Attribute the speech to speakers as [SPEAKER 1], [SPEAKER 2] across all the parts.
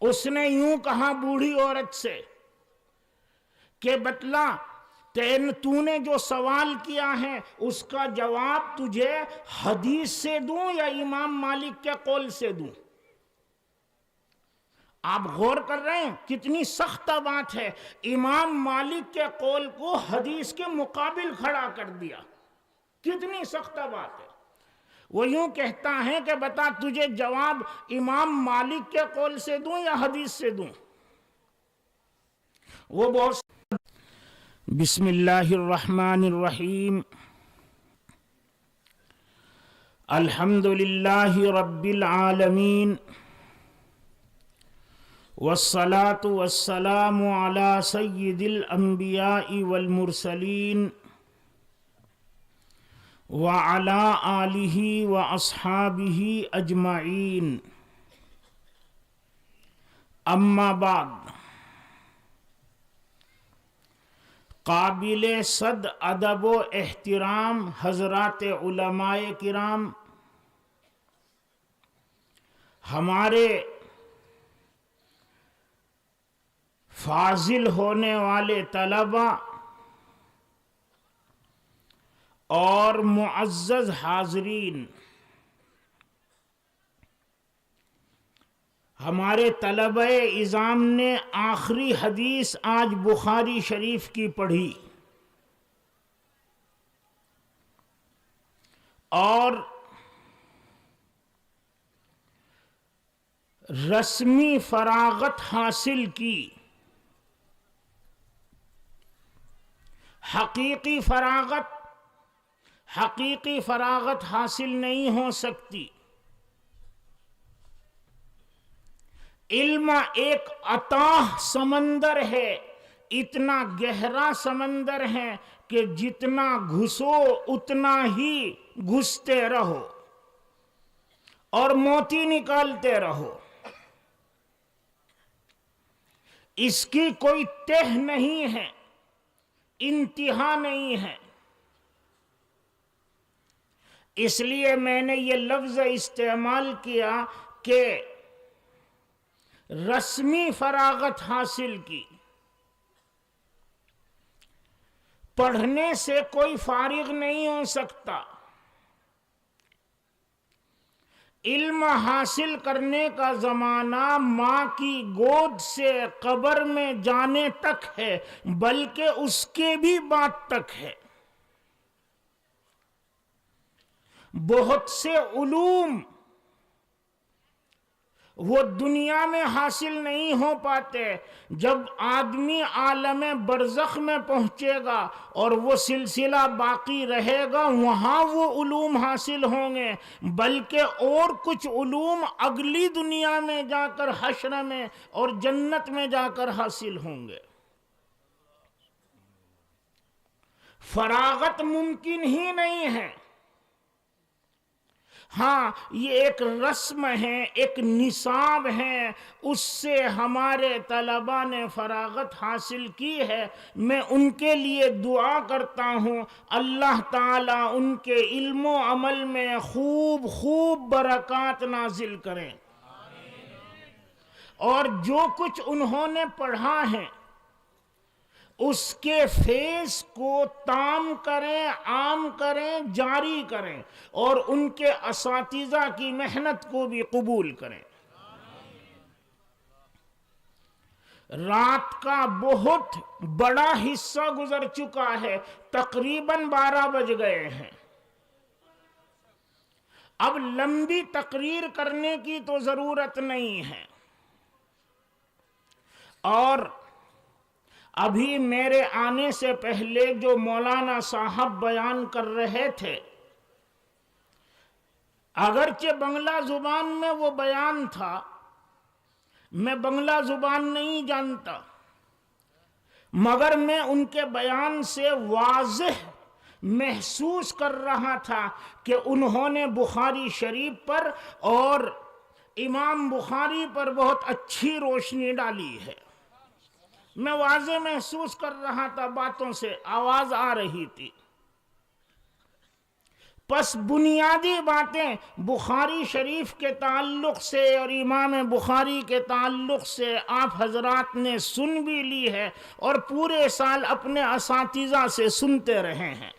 [SPEAKER 1] اس نے یوں کہا بوڑھی عورت سے کہ بتلا، تین تو نے جو سوال کیا ہے، اس کا جواب تجھے حدیث سے دوں یا امام مالک کے قول سے دوں؟ آپ غور کر رہے ہیں، کتنی سخت بات ہے۔ امام مالک کے قول کو حدیث کے مقابل کھڑا کر دیا۔ کتنی سخت بات ہے۔ وہ یوں کہتا ہے کہ بتا تجھے جواب امام مالک کے قول سے دوں یا حدیث سے دوں؟ وہ بہت بسم اللہ الرحمن الرحیم۔ الحمد للہ رب العالمین۔ والصلاة والسلام على سید الانبیاء والمرسلین۔ وعلا آلہ و اصحابہ اجمعین۔ اما بعد، قابل صد ادب و احترام حضرات علماء کرام، ہمارے فاضل ہونے والے طلبہ اور معزز حاضرین، ہمارے طلبہ اظام نے آخری حدیث آج بخاری شریف کی پڑھی۔ اور رسمی فراغت حاصل کی۔ حقیقی فراغت حقیقی فراغت حاصل نہیں ہو سکتی۔ علم ایک عطاہ سمندر ہے، اتنا گہرا سمندر ہے کہ جتنا گھسو اتنا ہی گھستے رہو اور موتی نکالتے رہو۔ اس کی کوئی تہ نہیں ہے، انتہا نہیں ہے۔ اس لیے میں نے یہ لفظ استعمال کیا کہ رسمی فراغت حاصل کی۔ پڑھنے سے کوئی فارغ نہیں ہو سکتا۔ علم حاصل کرنے کا زمانہ ماں کی گود سے قبر میں جانے تک ہے، بلکہ اس کے بھی بات تک ہے۔ بہت سے علوم وہ دنیا میں حاصل نہیں ہو پاتے جب آدمی عالم برزخ میں پہنچے گا اور وہ سلسلہ باقی رہے گا، وہاں وہ علوم حاصل ہوں گے۔ بلکہ اور کچھ علوم اگلی دنیا میں جا کر حشر میں اور جنت میں جا کر حاصل ہوں گے۔ فراغت ممکن ہی نہیں ہے۔ ہاں یہ ایک رسم ہے، ایک نصاب ہے۔ اس سے ہمارے طلبہ نے فراغت حاصل کی ہے۔ میں ان کے لیے دعا کرتا ہوں۔ اللہ تعالیٰ ان کے علم و عمل میں خوب خوب برکات نازل کریں۔ اور جو کچھ انہوں نے پڑھا ہے اس کے فیس کو تام کریں، عام کریں، جاری کریں اور ان کے اساتذہ کی محنت کو بھی قبول کریں۔ رات کا بہت بڑا حصہ گزر چکا ہے، تقریباً بارہ بج گئے ہیں۔ اب لمبی تقریر کرنے کی تو ضرورت نہیں ہے۔ اور ابھی میرے آنے سے پہلے جو مولانا صاحب بیان کر رہے تھے، اگرچہ بنگلہ زبان میں وہ بیان تھا، میں بنگلہ زبان نہیں جانتا، مگر میں ان کے بیان سے واضح محسوس کر رہا تھا کہ انہوں نے بخاری شریف پر اور امام بخاری پر بہت اچھی روشنی ڈالی ہے۔ میں واضح محسوس کر رہا تھا باتوں سے، آواز آ رہی تھی۔ پس بنیادی باتیں، بخاری شریف کے تعلق سے اور امام بخاری کے تعلق سے آپ حضرات نے سن بھی لی ہے اور پورے سال اپنے اساتذہ سے سنتے رہے ہیں۔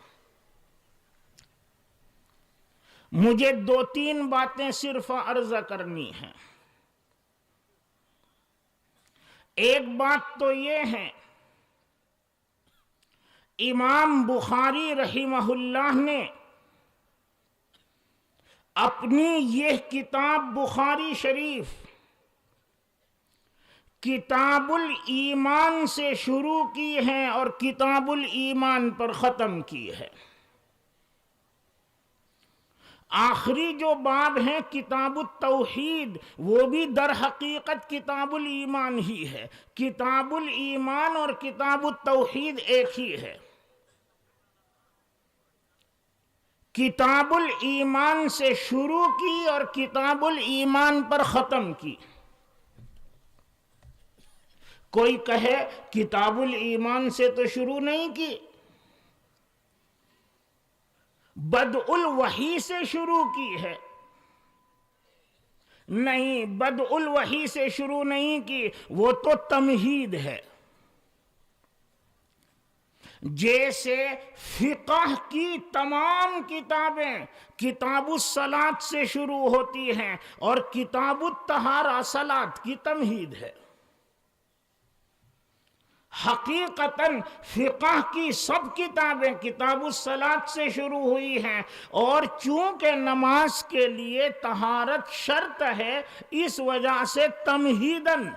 [SPEAKER 1] مجھے دو تین باتیں صرف عرض کرنی ہیں۔ ایک بات تو یہ ہے، امام بخاری رحمہ اللہ نے اپنی یہ کتاب بخاری شریف کتاب الایمان سے شروع کی ہے اور کتاب الایمان پر ختم کی ہے۔ آخری جو باب ہے کتاب التوحید، وہ بھی در حقیقت کتاب الایمان ہی ہے۔ کتاب الایمان اور کتاب التوحید ایک ہی ہے۔ کتاب الایمان سے شروع کی اور کتاب الایمان پر ختم کی۔ کوئی کہے کتاب الایمان سے تو شروع نہیں کی۔ بد الوحی سے شروع کی ہے۔ نہیں بد الوحی سے شروع نہیں کی، وہ تو تمہید ہے۔ جیسے فقہ کی تمام کتابیں کتاب السلاد سے شروع ہوتی ہیں اور کتاب التہارا سلاد کی تمہید ہے۔ حقیقتاً فقہ کی سب کتابیں کتاب السلاد سے شروع ہوئی ہیں اور چونکہ نماز کے لیے تہارت شرط ہے، اس وجہ سے تمہیدن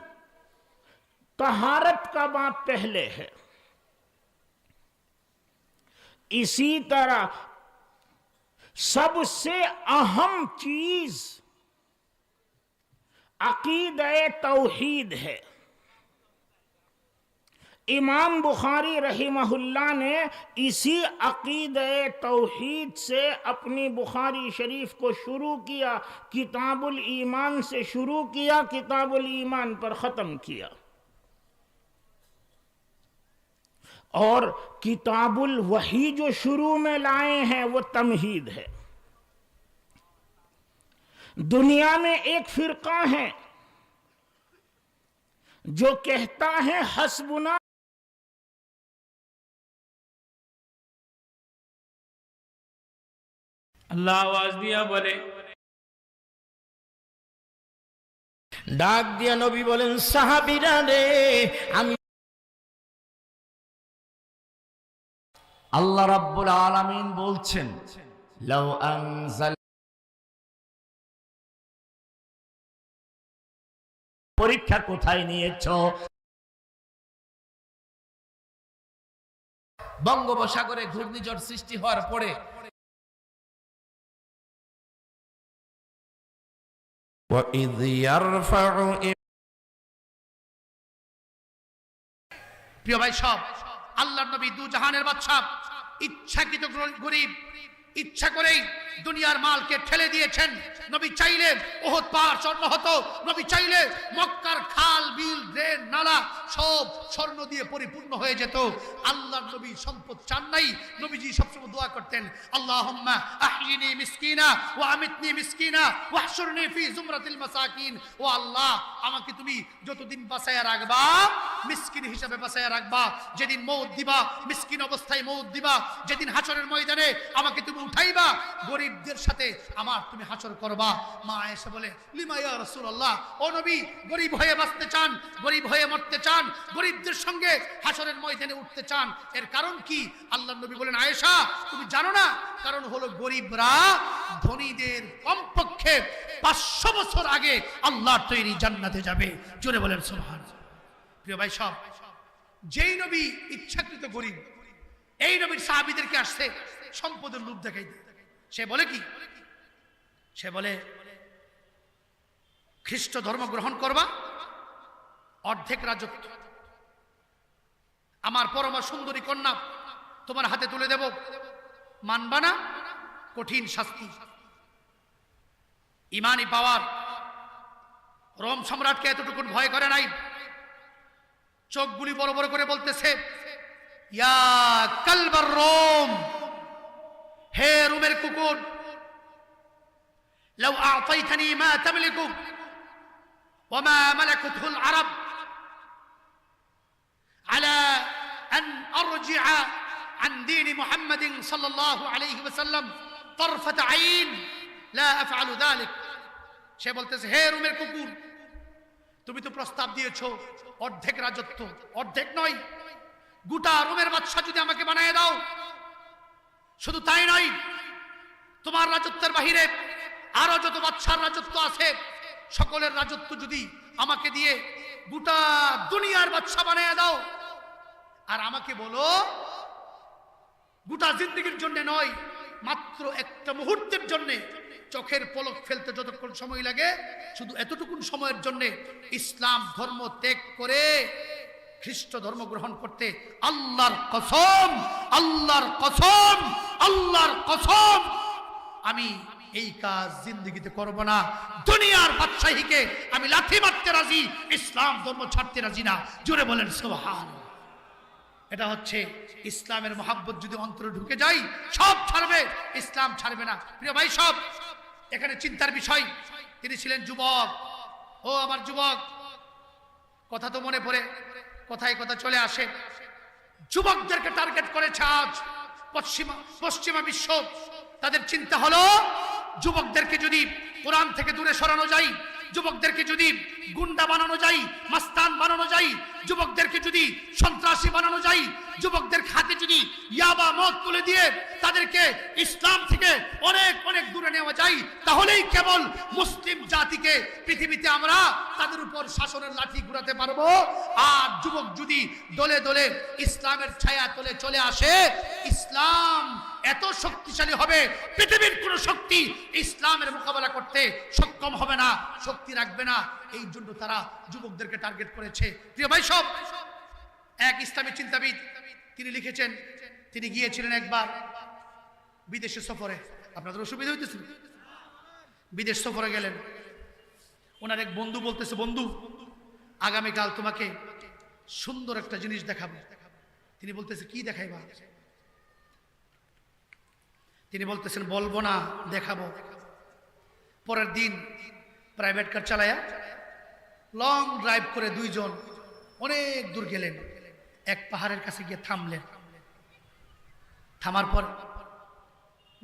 [SPEAKER 1] تہارت کا باپ پہلے ہے۔ اسی طرح سب سے اہم چیز عقیدہ توحید ہے۔ امام بخاری رحمہ اللہ نے اسی عقید توحید سے اپنی بخاری شریف کو شروع کیا، کتاب الایمان سے شروع کیا، کتاب الایمان پر ختم کیا۔ اور کتاب الوحی جو شروع میں لائے ہیں وہ تمہید ہے۔ دنیا میں ایک فرقہ ہے جو کہتا ہے، حسبنا
[SPEAKER 2] আল্লাহ আওয়াজ দিয়া বলে।
[SPEAKER 3] ডাক দিয়া নবী বলেন সাহাবিরা রে আমি আল্লাহ রাব্বুল আলামিন বলছেন লাউ আনজাল পরীক্ষা কোথায় নিয়েছো?
[SPEAKER 2] বঙ্গোপসাগরে ঘূর্ণিঝড় সৃষ্টি হওয়ার পরে
[SPEAKER 3] وإذ يرفع
[SPEAKER 4] প্রিয় ভাই সব আল্লাহ নবী দু জাহানের বাদশাহ ইচ্ছাকৃত গরিব ইচ্ছা করেই দুনিয়ার মালকে ঠেলে দিয়েছেন। নবী চাইলে ওহদ পাহাড় স্বর্ণ হতো, নবী চাইলে মক্কার খাল, বিল, ড্রেন, নালা সব স্বর্ণ দিয়ে পরিপূর্ণ হয়ে যেত। আল্লাহ নবী সম্পদ চান নাই, নবীজি সবসময় দোয়া করতেন আহিনি মিসকিনা ওয়া আমিতনি মিসকিনা ফি জুমরাতিল মাসাকিন। ও আল্লাহ, আমাকে তুমি যতদিন বাঁচায়া রাখবা, মিসকিন হিসাবে বাঁচায়া রাখবা। যেদিন মৌত দিবা, মিসকিন অবস্থায় মৌত দিবা। যেদিন হাসরের ময়দানে আমাকে তুমি উঠাইবা, গরিবদের সাথে আমার তুমি হাসর করবা। মা এসে বলে, লিমা ইয়া রাসূলুল্লাহ, ও নবী, গরিব হয়ে বাঁচতে চান, গরিব হয়ে মরতে চান, গরিবদের সঙ্গে হাসরের ময়দানে উঠতে চান। এর কারণ কি? আল্লাহ নবী বলেন, আয়েশা, তুমি জানো না? কারণ হলো গরিবরা ধনীদের কমপক্ষে পাঁচশো বছর আগে আল্লাহর তৈরি জান্নাতে যাবে। জোরে বলেন সুবহান প্রিয় ভাই সব, যেই নবী ইচ্ছাকৃত গরিব, এই নবীর সাহাবিদেরকে আসছে সম্পদের লোভ দেখাইতে। সে বলে কি? সে বলে, খ্রিস্ট ধর্ম গ্রহণ করবা, অর্ধেক রাজত্ব। আমার পরমা সুন্দরী কন্যা, তোমার হাতে তুলে দেব। মানবা না? কঠিন শাস্তি। ইমানি পাওয়ার। রোম সম্রাটকে এতটুকু ভয় করে নাই। চোখগুলি বড় বড় করে বলতেছে, ইয়া কালবার রোম! হে রুমের কুকুর لو أعطيتني ما تملك وما ملكته العرب على أن أرجع عن دين محمد صلى الله عليه وسلم طرفة عين لا أفعل ذلك সে বলতেছে হে রুমের কুকুর তুমি তো প্রস্তাব দিয়েছো অর্ধেক রাজত্ব অর্ধেক নয় গোটা রোমের বাদশা যদি আমাকে বানিয়ে দাও শুধু তাই নয়, তোমার রাজত্বের বাহিরে আরও যত বাদশার রাজত্ব আছে, সকলের রাজত্ব যদি আমাকে দিয়ে গোটা দুনিয়ার বাচ্চা বানিয়ে দাও, আর আমাকে বলো, গোটা জিন্দগির জন্য নয়, মাত্র একটা মুহূর্তের জন্য চোখের পলক ফেলতে যতক্ষণ সময় লাগে, শুধু এতটুকুন সময়ের জন্য ইসলাম ধর্ম ত্যাগ করে খ্রিস্ট ধর্ম গ্রহণ করতে আল্লাহর কসম আল্লাহর কসম আল্লাহর কসম। আমি এই কাজ জিন্দগিতে করব না। দুনিয়ার বাদশাহীকে আমি লাথি মারতে রাজি, ইসলাম ধর্ম ছাড়তে রাজি না। জোরে বলেন সোহান এটা হচ্ছে ইসলামের মহাব্বত যদি অন্তরে ঢুকে যাই সব ছাড়বে, ইসলাম ছাড়বে না। প্রিয় ভাই, সব। এখানে চিন্তার বিষয়। তিনি ছিলেন যুবক। ও আমার যুবক, কথা তো মনে পড়ে। কথায় কোথায় চলে আসে? যুবকদেরকে টার্গেট করেছে আজ পশ্চিমা পশ্চিমা বিশ্ব। তাদের চিন্তা হলো, যুবকদেরকে যদি কোরআন থেকে দূরে সরানো যায় যুবকদেরকে যদি গুন্ডা বানানো যায়, মাস্তান বানানো যায়, যুবকদেরকে যদি সন্ত্রাসী বানানো যায়, যুবকদের হাতে যদি ইয়াবা, মদ তুলে দিয়ে তাদেরকে ইসলাম থেকে অনেক অনেক দূরে নেওয়া যায়, তাহলেই কেবল মুসলিম জাতিকে পৃথিবীতে আমরা তাদের উপর শাসনের লাঠি ঘুরাতে পারব। আর যুবক যদি দলে দলে ইসলামের ছায়া তলে চলে আসে, ইসলাম এত শক্তিশালী হবে, পৃথিবীর কোন শক্তি ইসলামের মোকাবেলা করতে সক্ষম হবে না, শক্তি রাখবে না। এই জন্য তারা যুবকদেরকে টার্গেট করেছে। প্রিয় ভাই সব, এক ইসলামী চিন্তাবিদ, তিনি লিখেছেন, তিনি গিয়েছিলেন একবার বিদেশে সফরে। আপনাদের অসুবিধা হইতেছিল বিদেশ সফরে গেলেন। ওনার এক বন্ধু বলতেছে, বন্ধু, আগামীকাল তোমাকে সুন্দর একটা জিনিস দেখাবো। তিনি বলতেছে, কি দেখাইবা? তিনি বলতেছেন, বলব না, দেখাবো। পরের দিন প্রাইভেট কার চালায়া লং ড্রাইভ করে দুইজন অনেক দূর গেলেন। এক পাহাড়ের কাছে গিয়ে থামলেন। থামার পর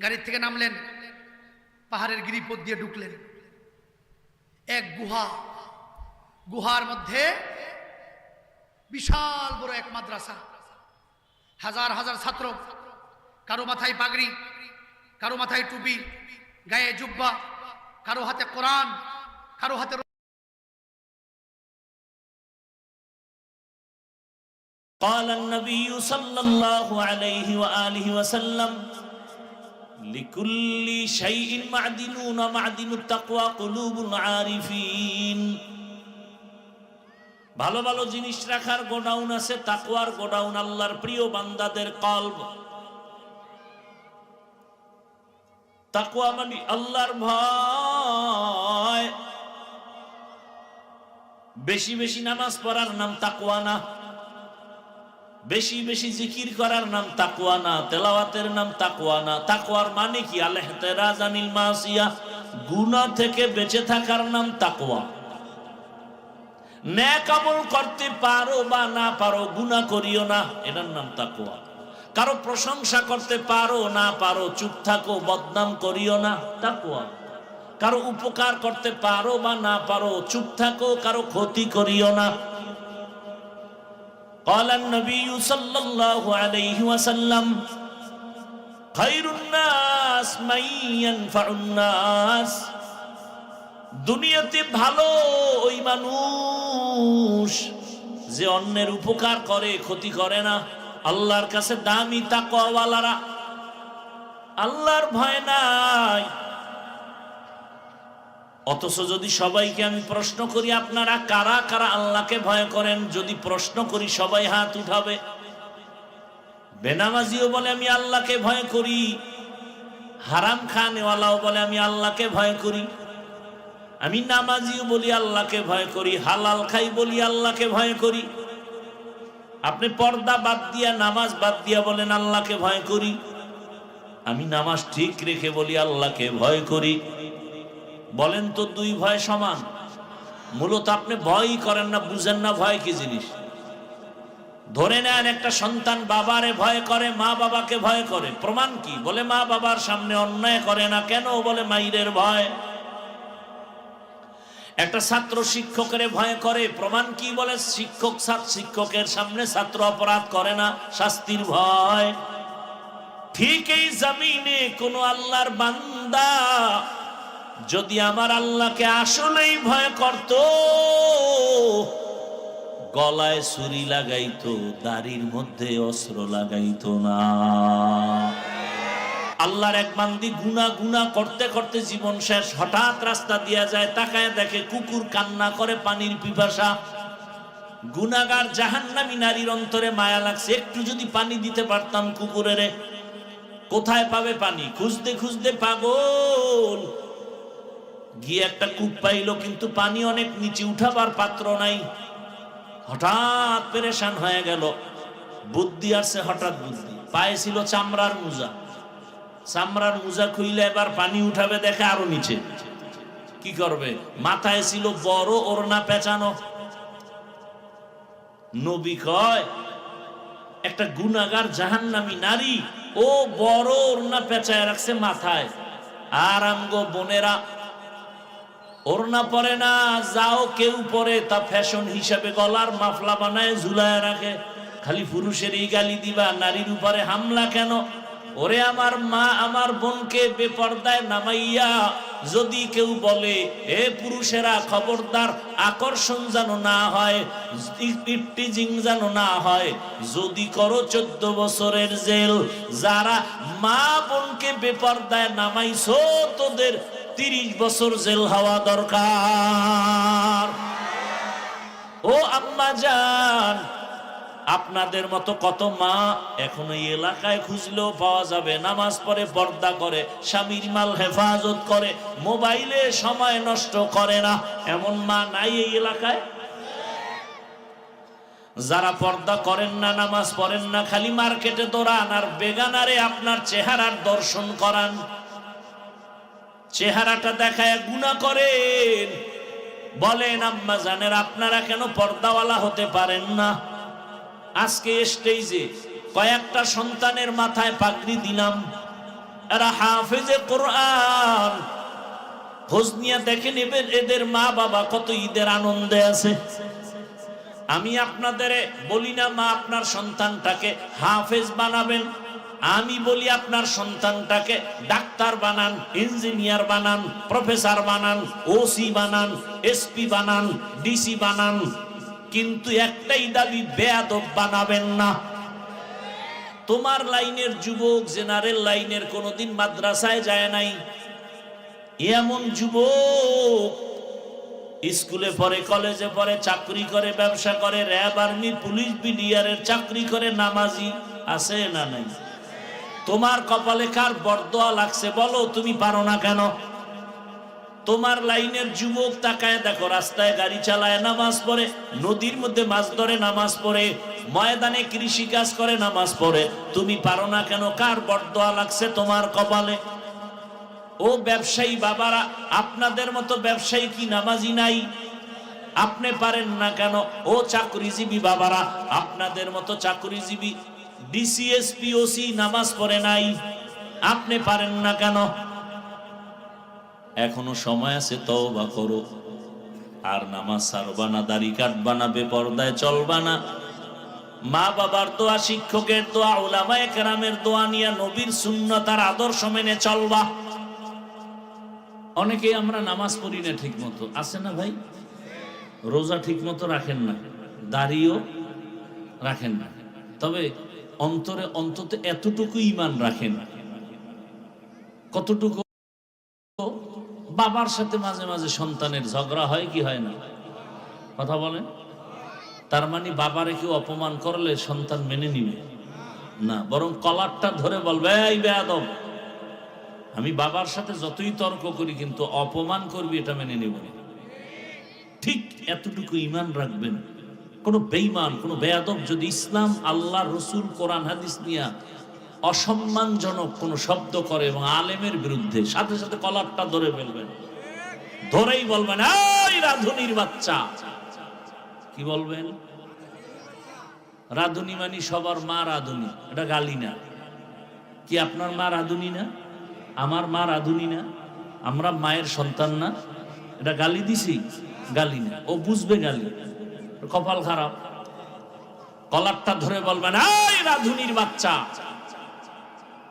[SPEAKER 4] গাড়ির থেকে নামলেন, পাহাড়ের গিরিপথ দিয়ে ঢুকলেন। এক গুহা, গুহার মধ্যে বিশাল বড় এক মাদ্রাসা। হাজার হাজার ছাত্র, কারও মাথায় পাগড়ি কারো মাথায় টুপি গায়ে জুব্বা কারো হাতে কোরআন কারো হাতে
[SPEAKER 5] قال النبي صلى الله عليه وآله وسلم لكل شيء معدنون معدن التقوى قلوب العارفين ভালো ভালো জিনিস রাখার গোডাউন আছে তাকওয়ার গোডাউন আল্লাহর প্রিয় বান্দাদের কলব তাকওয়া মানে আল্লাহর ভয়। বেশি বেশি নামাজ পড়ার নাম তাকওয়া না। বেশি বেশি জিকির করার নাম তাকুয়া না। তেলাওয়াতের নাম তাকুয়া না। তাকুয়ার মানে কি? আল্লাহ তেরাজানিল মাসিয়া। গুনা থেকে বেঁচে থাকার নাম তাকুয়া ন্যাক আমল করতে পারো বা না পারো, গুনাহ করিও না। এটার নাম তাকুয়া কারো প্রশংসা করতে পারো না পারো চুপ থাকো বদনাম করিও না তাকুয়া কারো উপকার করতে পারো বা না পারো চুপ থাকো কারো ক্ষতি করিও না قال النبي صلى الله عليه وسلم خير الناس من ينفع الناس দুনিয়াতে ভালো ওই মানুষ যে অন্যের উপকার করে ক্ষতি করে না আল্লাহর কাছে দামি তাকওয়ালারা আল্লাহর ভয় নাই। অথচ যদি সবাইকে আমি প্রশ্ন করি, আপনারা কারা কারা আল্লাহকে ভয় করেন? যদি প্রশ্ন করি, সবাই হাত উঠাবে। বেনামাজিও বলে, আমি আল্লাহকে ভয় করি। হারাম খানেওয়ালাও বলে, আমি আল্লাহকে ভয় করি। আমি নামাজিও বলি, আল্লাহকে ভয় করি। হালাল খাই বলি, আল্লাহকে ভয় করি। আপনি পর্দা বাদ দিয়া, নামাজ বাদ দিয়া বলেন, আল্লাহকে ভয় করি। আমি নামাজ ঠিক রেখে বলি, আল্লাহকে ভয় করি। বলেন তো দুই ভয় সমান। মূলত আপনি ভয়ই করেন না, বুঝেন না ভয় কি জিনিস। ধরে নেন একটা সন্তান বাবারে ভয় করে, মা বাবাকে ভয় করে। প্রমাণ কি? বলে মা বাবার সামনে অন্যায় করে না কেন? বলে মাইরের ভয়। একটা ছাত্র শিক্ষকের ভয় করে। প্রমাণ কি বলে? শিক্ষক শিক্ষকের সামনে ছাত্র অপরাধ করে না, শাস্তির ভয়। ঠিক এই জমিনে কোন আল্লাহর বান্দা যদি আমার আল্লাহকে আসলেই ভয় করত, গলায় ছুরি লাগাইতো, দাড়ির মধ্যে অস্ত্র লাগাইতো না। আল্লাহর এক বান্দি গুনা গুনা করতে করতে জীবন শেষ। হঠাৎ রাস্তা দিয়া যায়, তাকায় দেখে কুকুর কান্না করে পানির পিপাসা। গুনাগার জাহান্নামী নারীর অন্তরে মায়া লাগছে। একটু যদি পানি দিতে পারতাম কুকুরেরে। কোথায় পাবে পানি? খুঁজতে খুঁজতে পাগল। গিয়ে একটা কূপ পাইলো, কিন্তু পানি অনেক নিচে উঠাবার পাত্র নাই। হঠাৎ পেরেশান হয়ে গেল। বুদ্ধি আসছে, হঠাৎ বুদ্ধি। পায়ে ছিল চামড়ার মুজা। চামড়ার মুজা খুইলে এবার পানি উঠাবে দেখে আরও নিচে। কি করবে? মাথায় ছিল বড় ওড়না পেঁচানো। নবী কয়, একটা গুনাগার জাহান্নামী নারী, ও বড় ওড়না পেঁচায় রাখছে মাথায়। আর আমগো বোনেরা, ওড়না পরে না, যাও কেউ পরে তা ফ্যাশন হিসাবে গলার মাফলা বানায় ঝুলায় রাখে। খালি পুরুষের এই গালি দিবা, নারীর উপরে হামলা কেন? ওরে আমার মা আমার বোনকে বেপর্দায় নামাইয়া যদি কেউ বলে, এ পুরুষেরা খবরদার, আকর্ষণ যেন না হয় যেন না হয়, যদি করো চোদ্দ বছরের জেল, যারা মা বোনকে বেপর্দায় নামাইছো, তোদের তিরিশ বছর জেল হওয়া দরকার। ও আম্মা যান আপনাদের মতো কত মা এখন এই এলাকায় খুঁজলেও পাওয়া যাবে। নামাজ পড়ে, পর্দা করে, স্বামীর মাল হেফাজত করে, মোবাইলে সময় নষ্ট করে না। এমন মা নাই এই এলাকায়? যারা পর্দা করেন না, নামাজ পড়েন না, খালি মার্কেটে দৌড়ান আর বেগানারে আপনার চেহারার দর্শন করান। চেহারাটা দেখায় গুণা করেন। বলেন, আম্মা জানের, আপনারা কেন পর্দাওয়ালা হতে পারেন না? আজকে স্টেজে কয়েকটা সন্তানের মাথায় পাগড়ি দিলাম। এরা হাফেজে কোরআন। খোঁজ নিয়ে দেখে নেবেন এদের মা বাবা কত ঈদের আনন্দে আছে। আমি আপনাদের বলি না মা আপনার সন্তানটাকে হাফেজ বানাবেন। আমি বলি আপনার সন্তানটাকে ডাক্তার বানান, ইঞ্জিনিয়ার বানান, প্রফেসর বানান, ওসি বানান, এসপি বানান, ডিসি বানান। কিন্তু একটাই দাবি, বেয়াদব বানাবেন না। তোমার লাইনের যুবক, জেনারেল লাইনের কোনোদিন মাদ্রাসায় যায় নাই। এমন যুবক, স্কুলে পড়ে, কলেজে পড়ে, চাকরি করে, ব্যবসা করে, র্যাব আর্মি, পুলিশ বিডিআরের চাকরি করে, নামাজি আছে না নাই? তোমার কপালে কার বরদোয়া লাগছে বলো, তুমি পারো না কেন? তোমার লাইনের যুবক তাকায় দেখো, রাস্তায় গাড়ি চালায়, নামাজ পড়ে, নদীর মধ্যে মাছ ধরে, নামাজ পড়ে, ময়দানে কৃষি কাজ করে, নামাজ পড়ে। তুমি পারো না কেন? কার বরদোয়া লাগছে তোমার কপালে? ও ব্যবসায়ী বাবারা, আপনাদের মতো ব্যবসায়ী কি নামাজি নাই? আপনি পারেন না কেন? ও চাকরিজীবী বাবারা, আপনাদের মতো চাকরিজীবী ডিসিএসপি ওসি নামাজ পড়ে নাই। আপনি পারেন না কেন? এখনও সময় আছে, তওবা করো। আর নামাজ সারবা না, দাড়ি কাটবা না, বেপর্দায় চলবা না। মা বাবার দোয়া, শিক্ষকের দোয়া ওলামায়ে কেরামের দোয়া নিয়ে নবীর সুন্নতার আদর্শ মেনে চলবা। অনেকে আমরা নামাজ পড়ি না ঠিক মতো আছে না ভাই? রোজা ঠিক মতো রাখেন না। দাড়িও রাখেন না। তবে অন্তরে, অন্তত এতটুকু ইমান রাখেন। কতটুকু? বাবার সাথে মাঝে মাঝে সন্তানের ঝগড়া হয় কি হয় না? কথা বলেন। তার মানে বাবারে কেউ অপমান করলে সন্তান মেনে নিবে। না, বরং কলারটা ধরে বলবে, এই বেয়াদব, আমি বাবার সাথে যতই তর্ক করি কিন্তু অপমান করবি, এটা মেনে নেব ঠিক এতটুকু ইমান রাখবেন। কোন বেইমান কোন বেয়াদব যদি ইসলাম, আল্লাহ, রসুল, কোরআন, হাদিস নিয়া অসম্মানজনক কোনো শব্দ করে এবং আলেমের বিরুদ্ধে সাথে সাথে কলারটা ধরে ফেলবেন। ধরেই বলবেন রাধুনির বাচ্চা। কি বলবেন? রাধুনি মানে সবার মা রাধুনি, এটা গালি না। কি আপনার মা রাধুনি না? আমার মা রাধুনি না? আমরা মায়ের সন্তান না? এটা গালি দিছি? গালি না। ও বুঝবে গালি। কপাল খারাপ। কলারটা ধরে বলবেন, এই রাধুনির বাচ্চা।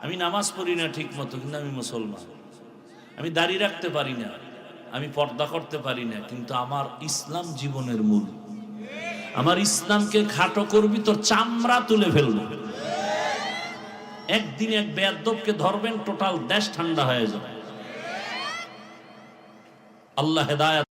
[SPEAKER 5] আমি নামাজ পড়ি না ঠিক মতো কিন্তু আমি মুসলমান। আমি দাড়ি রাখতে পারি না, আমি পর্দা করতে পারি না, কিন্তু আমার ইসলাম জীবনের মূল। আমার ইসলামকে খাটো করবি, তোর চামড়া তুলে ফেলব। একদিন এক বেয়াদবকে ধরবেন, টোটাল দেশ ঠান্ডা হয়ে যাবে। আল্লাহ হেদায়াত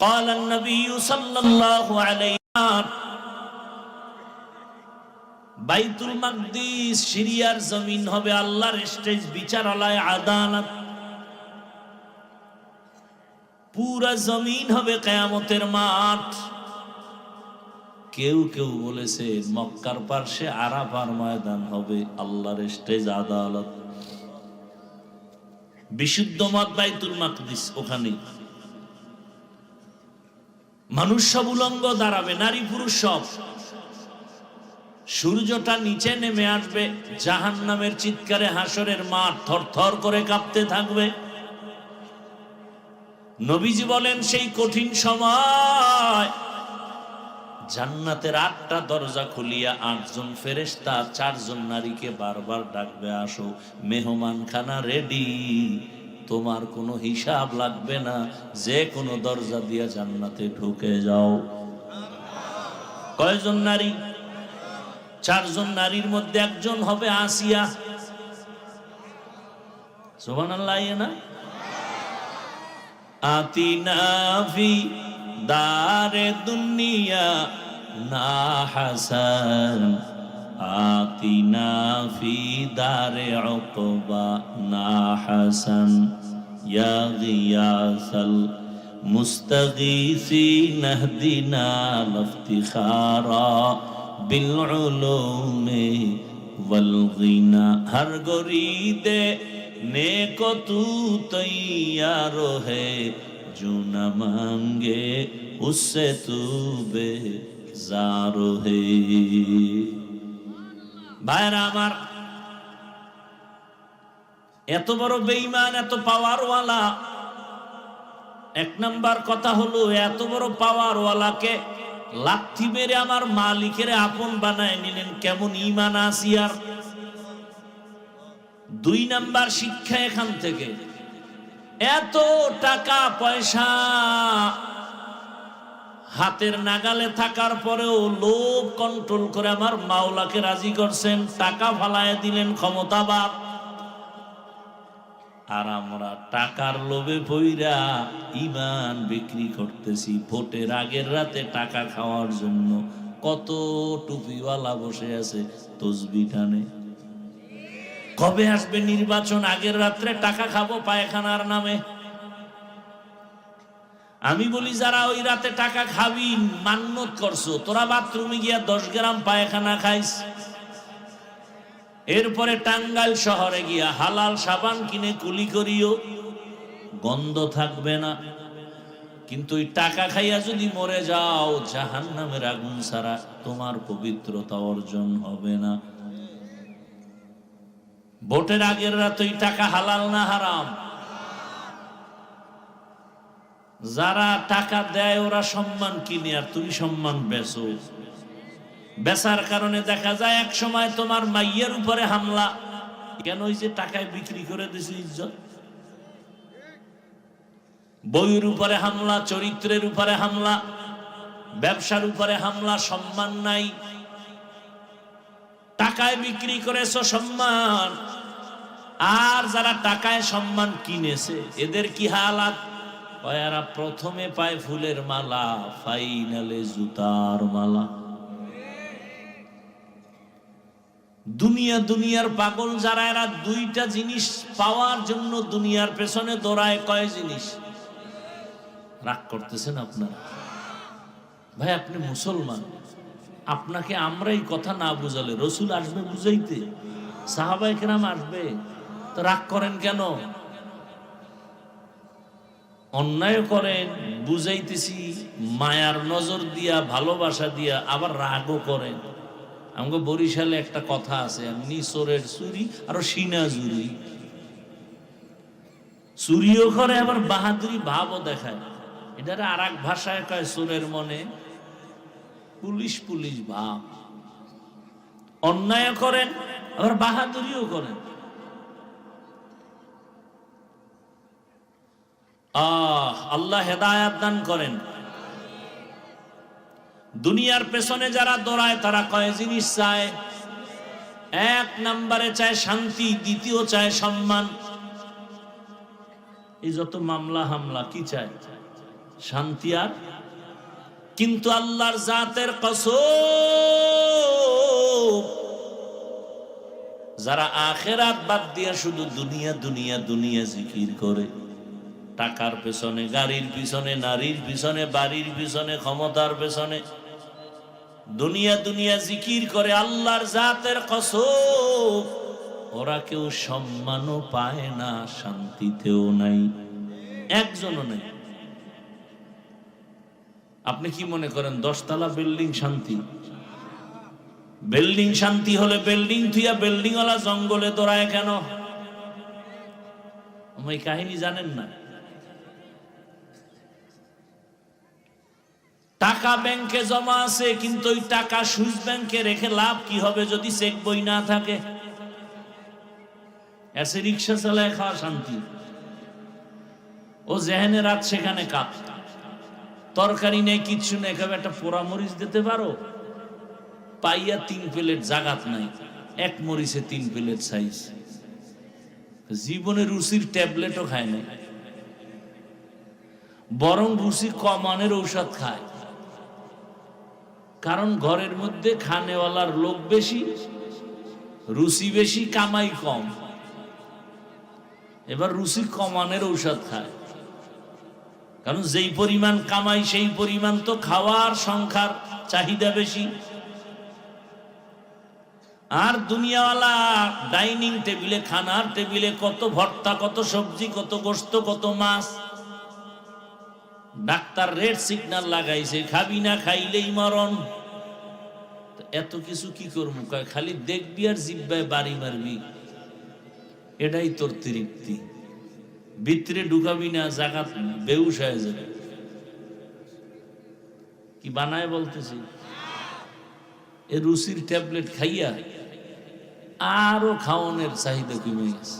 [SPEAKER 5] قال النبي صلى الله عليه وسلم বাইতুল মাকদিস সিরিয়ার জমিন হবে আল্লাহর স্টেজ বিচারালয় আদালত পুরা জমিন হবে কেয়ামতের মাঠ কেউ কেউ বলেছে মক্কার পার্শ্বে আরাফার ময়দান হবে আল্লাহর স্টেজ আদালত বিশুদ্ধ মত বাইতুল মাকদিস ওখানেই মানুষ সব উলঙ্গ দাঁড়াবে, নারী পুরুষ সব। সূর্যটা নিচে নেমে আসবে জাহান নামের চিৎকারে হাসরের মাঠ থর করে কাঁপতে থাকবে। নবীজি বলেন, সেই কঠিন সময়। জান্নাতের আটটা দরজা খুলিয়া আটজন ফেরেশতা, চারজন নারীকে বারবার ডাকবে, আসো মেহমান খানা রেডি। তোমার কোনো হিসাব লাগবে না, যে কোনো দরজা দিয়া জান্নাতে ঢুকে যাও। কয়জন নারী? চারজন নারীর মধ্যে একজন হবে আসিয়া। আতিনা দারে দুনিয়া, না হাসান। উকবা না হাসান। يا غياث المستغيثين اهدنا لافتخارا بالعلوم والغنى ہر گریدے نیکو تو تیار ہے جو نہ مانگے اس سے تو بے زار ہے بھائر আমার এত বড় বেঈমান, এত পাওয়ারওয়ালা এক নাম্বার কথা হলো, এত বড় পাওয়ারওয়ালাকে লাথি মেরে আমার মালিকের আপন বানায় নিলেন, কেমন ইমান আসিয়ার দুই নাম্বার শিক্ষা এখান থেকে। এত টাকা, পয়সা হাতের নাগালে থাকার পরেও লোভ কন্ট্রোল করে আমার মাওলাকে রাজি করছেন, টাকা ফালায় দিলেন ক্ষমতাবাদ আর আমরা টাকার লোভে পইরা ইমান বিক্রি করতেছি। ভোটের আগের রাতে টাকা খাওয়ার জন্য। কত টুপিওয়ালা বসে আছে, তসবি টানে। কবে আসবে নির্বাচন? আগের রাত্রে টাকা খাব পায়খানার নামে। আমি বলি, যারা ওই রাতে টাকা খাবি মান্যত করছ। তোরা বাথরুমে গিয়া দশ গ্রাম পায়খানা খাইস। এরপরে টাঙ্গাইল শহরে গিয়া হালাল সাবান কিনে কুলি করিও, গন্ধ থাকবে না। কিন্তু ওই টাকা খাইয়া যদি মরে যাও জাহান নামের আগুন ছাড়া তোমার পবিত্রতা অর্জন হবে না। ভোটের আগের রাত ওই টাকা হালাল না হারাম? যারা টাকা দেয়, ওরা সম্মান কিনে, আর তুমি সম্মান বেচো। বেচার কারণে দেখা যায় এক সময় তোমার মাইয়ের উপরে হামলা। কেন ওই যে টাকায় বিক্রি করে দিছে ইজ্জত? বইয়ের উপরে হামলা, চরিত্রের উপরে হামলা, ব্যবসার উপরে হামলা, সম্মান নাই। টাকায় বিক্রি করেছ সম্মান। আর যারা টাকায় সম্মান কিনেছে, এদের কি হালাত? এরা প্রথমে পায় ফুলের মালা, ফাইনালে জুতার মালা। দুনিয়া দুনিয়ার পাগল যারা, এরা দুইটা জিনিস পাওয়ার জন্য দুনিয়ার পেছনে দৌড়ায়, কয় জিনিস? রাগ করতেছেন আপনারা? ভাই, আপনি মুসলমান। আপনাকে আমরা এই কথা না বুঝালে, রসুল আসবে বুঝাইতে? সাহাবাই কেরাম আসবে? তো রাগ করেন কেন? অন্যায় করেন, বুঝাইতেছি, মায়ার নজর দিয়া, ভালোবাসা দিয়া, আবার রাগও করেন। আমাকে বরিশালে একটা কথা আছে এমনি চোরের চুরি আর সিনা জুরি চুরিও করে, আবার বাহাদুরি ভাবও দেখায়। এটার আর এক ভাষায় কয় চোরের মনে, পুলিশ পুলিশ ভাব। অন্যায় করেন, আবার বাহাদুরিও করেন। আহ, আল্লাহ হেদায়াত দান করেন। দুনিয়ার পেছনে যারা দৌড়ায়, তারা কয় জিনিস চায়? এক নম্বরে চায় শান্তি, দ্বিতীয় চায় সম্মান। এই যত মামলা হামলা, কি চায়? শান্তি আর? কিন্তু আল্লাহর জাতের কসম, যারা আখেরাত বাদ দিয়া শুধু দুনিয়া দুনিয়া দুনিয়া জিকির করে, টাকার পেছনে, গাড়ির পিছনে, নারীর পিছনে, বাড়ির পিছনে, ক্ষমতার পেছনে দুনিয়া দুনিয়া জিকির করে আল্লাহর জাতের কসম। ওরা কেউ সম্মানও পায় না, শান্তিতেও নাই, একজনও নেই। আপনি কি মনে করেন, দশতলা বিল্ডিং শান্তি? বিল্ডিং শান্তি হলে বিল্ডিং থুইয়া বিল্ডিং ওয়ালা জঙ্গলে দৌড়ায় কেন? ওই কাহিনী জানেন না। টাকা ব্যাংকে জমা আছে, কিন্তু ওই টাকা সুইস ব্যাংকে রেখে লাভ কি হবে যদি চেক বই না থাকে? এসে রিক্সা চালায় খাওয়া শান্তি। ও যেখানে রাত সেখানে কাপ। তরকারি নেই, কিচ্ছু নেই কেউ একটা পোড়া মরিচ দিতে পারো? পাইয়া তিন প্লেট জাগাত নাই, এক মরিচে তিন প্লেট সাইজ। জীবনে রুচির ট্যাবলেটও খায় নাই। বরং রুচি কমানের ঔষধ খায়। কারণ ঘরের মধ্যে খানেওয়ালার লোক বেশি, রুচি বেশি, কামাই কম। এবার রুচি কমানের ঔষধ খায়। কারণ যেই পরিমাণ কামাই, সেই পরিমাণ তো খাওয়ার সংখ্যার চাহিদা বেশি। আর দুনিয়াওয়ালা ডাইনিং টেবিলে, খানার টেবিলে কত ভর্তা, কত সবজি, কত গোস্ত, কত মাছ ডাক্তার রেড সিগনাল লাগাইছে, খাবি না, খাইলেই মরণ। এত কিছু কি করব? খালি দেখবি আর জিব্বায় বাড়ি মারবি। এটাই তোর তৃপ্তি। ভিতরে ঢুকাবি না, জাগাত বেউস হয়ে যাবে। কি বানায় বলতেছি? এ রুচির ট্যাবলেট খাইয়া আরও খাওয়ানোর চাহিদা কমে গেছে।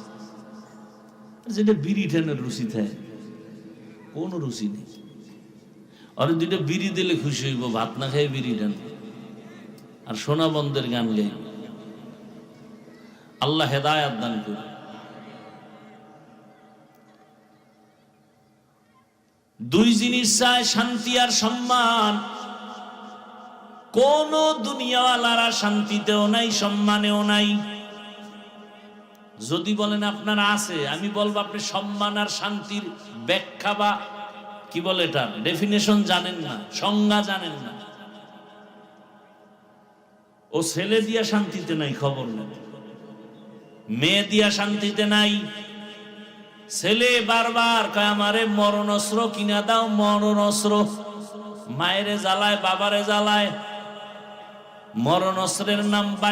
[SPEAKER 5] যেটা বিড়ি টেনের রুচি থাকে। কোনো রুচি নেই। আর দুইটা বিড়ি দিলে খুশি হইব, ভাত না খাই বিড়ি টান আর সোনা বন্ধের গান গাই আল্লাহ হেদায়াত দান করে দুই জিনিস চায় শান্তি আর সম্মান। কোন দুনিয়াওয়ালারা শান্তিতেও নাই, সম্মানেও নাই। যদি বলেন আপনার আছে, আমি বলব আপনি সম্মান আর শান্তির ব্যাখ্যা বা কি বলে এটা? ডেফিনেশন জানেন না, সংজ্ঞা জানেন না। ও ছেলে দিয়া শান্তিতে নাই, খবর নেই। মেয়ে দিয়া শান্তিতে নাই। ছেলে বারবার কয়, আমারে মরণস্ত্র কিনা দাও, মরণস্ত্র। মায়েরে জ্বালায়, বাবারে জ্বালায়। মরণস্ত্রের নাম বাই